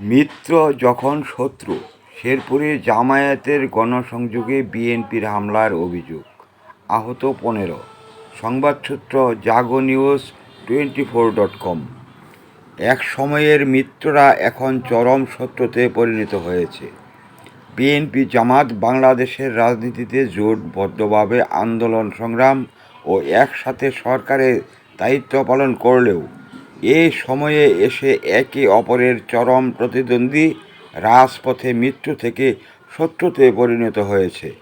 মিত্র যখন শত্রু, শেরপুরে জামায়াতের গণসংযোগে বিএনপির হামলার অভিযোগ। আহত পনেরো। সংবাদসূত্র Jago news twenty four dot com. এক সময়ের মিত্ররা এখন চরম শত্রুতে পরিণত হয়েছে। বিএনপি জামাত বাংলাদেশের রাজনীতিতে জোটবদ্ধভাবে আন্দোলন সংগ্রাম ও একসাথে সরকারের দায়িত্ব পালন করলেও এই সময়ে এসে একে অপরের চরম প্রতিদ্বন্দ্বী রাজপথে মৃত্যু থেকে শত্রুতে পরিণত হয়েছে।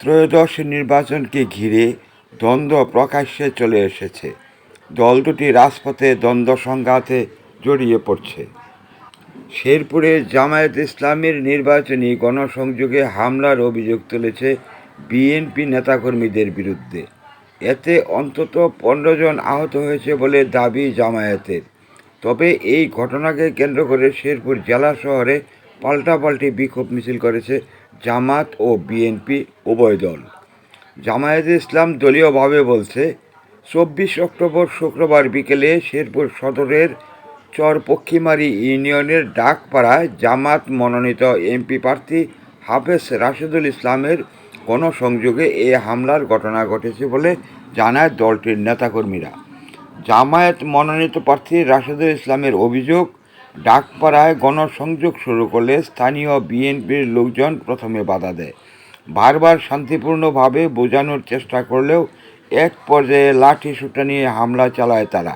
ত্রয়োদশ নির্বাচনকে ঘিরে দ্বন্দ্ব প্রকাশ্যে চলে এসেছে। দল দুটি রাজপথে দ্বন্দ্ব সংঘাতে জড়িয়ে পড়ছে। শেরপুরে জামায়াত ইসলামের নির্বাচনী গণসংযোগে হামলার অভিযোগ তুলেছে বিএনপি নেতাকর্মীদের বিরুদ্ধে। এতে অন্তত পনেরো জন আহত হয়েছে বলে দাবি জামায়াতের। তবে এই ঘটনাকে কেন্দ্র করে শেরপুর জেলা শহরে পাল্টাপাল্টি বিক্ষোভ মিছিল করেছে জামাত ও বিএনপি উভয় দল। জামায়াতে ইসলাম দলীয়ভাবে বলছে, চব্বিশ অক্টোবর শুক্রবার বিকেলে শেরপুর সদরের চরপক্ষিমারি ইউনিয়নের ডাকপাড়ায় জামাত মনোনীত এমপি প্রার্থী হাফেজ রাশেদুল ইসলামের গণসংযোগে এ হামলার ঘটনা ঘটেছে বলে জানায় দলটির নেতাকর্মীরা। জামায়াত মনোনীত প্রার্থী রাশেদুল ইসলামের অভিযোগ, ডাকপাড়ায় গণসংযোগ শুরু করলে স্থানীয় বিএনপির লোকজন প্রথমে বাধা দেয়। বারবার শান্তিপূর্ণভাবে বোঝানোর চেষ্টা করলেও এক পর্যায়ে লাঠি সুটা নিয়ে হামলা চালায় তারা।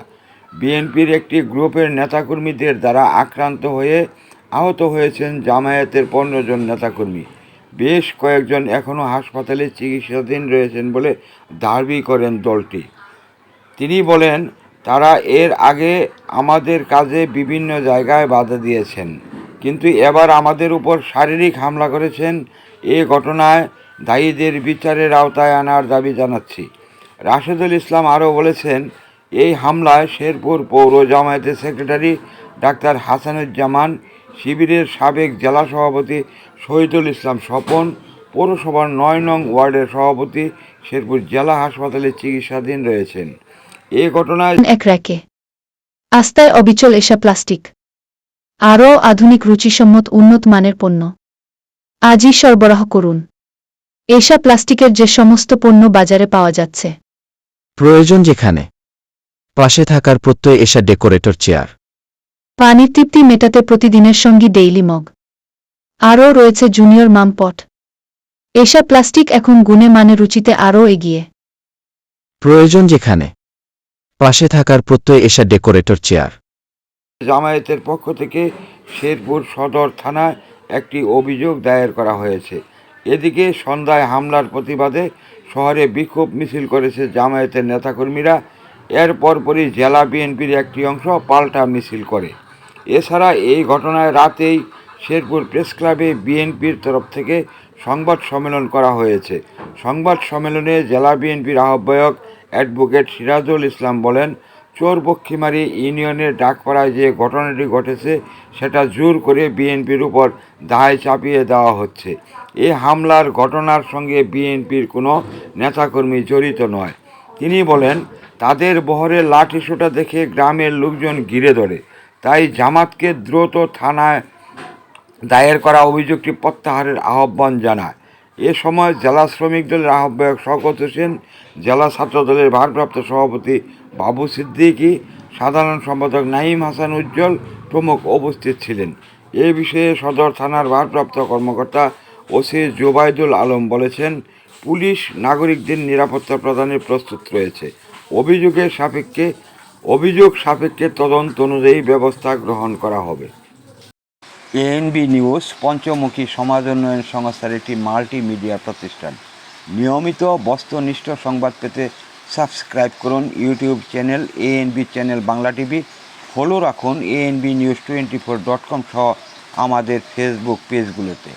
বিএনপির একটি গ্রুপের নেতাকর্মীদের দ্বারা আক্রান্ত হয়ে আহত হয়েছেন জামায়াতের পনেরো জন নেতাকর্মী। বেশ কয়েকজন এখনও হাসপাতালে চিকিৎসাধীন রয়েছেন বলে দাবি করেন দলটি। তিনি বলেন, তারা এর আগে আমাদের কাজে বিভিন্ন জায়গায় বাধা দিয়েছেন, কিন্তু এবার আমাদের উপর শারীরিক হামলা করেছেন। এ ঘটনায় দায়ীদের বিচারের আওতায় আনার দাবি জানাচ্ছি। রাশেদুল ইসলাম আরও বলেছেন, এই হামলায় শেরপুর পৌর জামায়াতের সেক্রেটারি ডাক্তার হাসানুজ্জামান শিবিরের সাবেক জেলা সভাপতি শহীদুল ইসলাম স্বপন পৌরসভার নয় নং ওয়ার্ডের সভাপতি শেরপুর জেলা হাসপাতালে চিকিৎসাধীন রয়েছেন। এ ঘটনায় এক র্যাকে। আস্তায় অবিচল এসা প্লাস্টিক। আরও আধুনিক রুচিসম্মত উন্নত মানের পণ্য। আজই সরবরাহ করুন। এসা প্লাস্টিকের যে সমস্ত পণ্য বাজারে পাওয়া যাচ্ছে। প্রয়োজন যেখানে। পাশে থাকার প্রত্যয় এসা ডেকোরেটর চেয়ার। পানির তৃপ্তি মেটাতে প্রতিদিনের সঙ্গী ডেইলি মগ। আরও রয়েছে জুনিয়র মাম পট এসা প্লাস্টিক এখন গুণে মানে রুচিতে আরও এগিয়ে। প্রয়োজন যেখানে পাশে থাকার প্রত্যয় এসা ডেকোরেটর চেয়ার। জামায়াতের পক্ষ থেকে শেরপুর সদর থানায় একটি অভিযোগ দায়ের করা হয়েছে। এদিকে সন্ধ্যায় হামলার প্রতিবাদে শহরে বিক্ষোভ মিছিল করেছে জামায়াতের নেতাকর্মীরা। এর পরপরই জেলা বিএনপির একটি অংশ পাল্টা মিছিল করে। এছাড়া এই ঘটনায় রাতেই শেরপুর প্রেস ক্লাবে বিএনপির তরফ থেকে সংবাদ সম্মেলন করা হয়েছে। সংবাদ সম্মেলনে জেলা বিএনপির আহ্বায়ক অ্যাডভোকেট সিরাজুল ইসলাম বলেন চোরপক্ষিমারি ইউনিয়নের ডাকপাড়ায় যে ঘটনাটি ঘটেছে, সেটা জোর করে বিএনপির উপর দায় চাপিয়ে দেওয়া হচ্ছে। এই হামলার ঘটনার সঙ্গে বিএনপির কোনো নেতাকর্মী জড়িত নয়। তিনি বলেন, তাদের বহরে লাঠিসোঁটা দেখে গ্রামের লোকজন ঘিরে ধরে। তাই জামাতকে দ্রুত থানায় দায়ের করা অভিযোগটি প্রত্যাহারের আহ্বান জানায়। এ সময় জেলা শ্রমিক দলের আহ্বায়ক শওকত হোসেন, জেলা ছাত্র দলের ভারপ্রাপ্ত সভাপতি বাবু সিদ্দিকী, সাধারণ সম্পাদক নাইম হাসান উজ্জ্বল প্রমুখ উপস্থিত ছিলেন। এ বিষয়ে সদর থানার ভারপ্রাপ্ত কর্মকর্তা ওসি জোবাইদুল আলম বলেছেন, পুলিশ নাগরিকদের নিরাপত্তা প্রদানের প্রস্তুত রয়েছে। অভিযোগের সাপেক্ষে অভিযোগ সাপেক্ষে তদন্ত অনুযায়ী ব্যবস্থা গ্রহণ করা হবে। এএনবি নিউজ, পঞ্চমুখী সমাজ উন্নয়ন সংস্থার একটি মাল্টিমিডিয়া প্রতিষ্ঠান। নিয়মিত বস্তুনিষ্ঠ সংবাদ পেতে সাবস্ক্রাইব করুন YouTube channel ANB channel Bangla TV. Follow রাখুন ANB news twenty four dot com সহ আমাদের ফেসবুক পেজগুলোতে।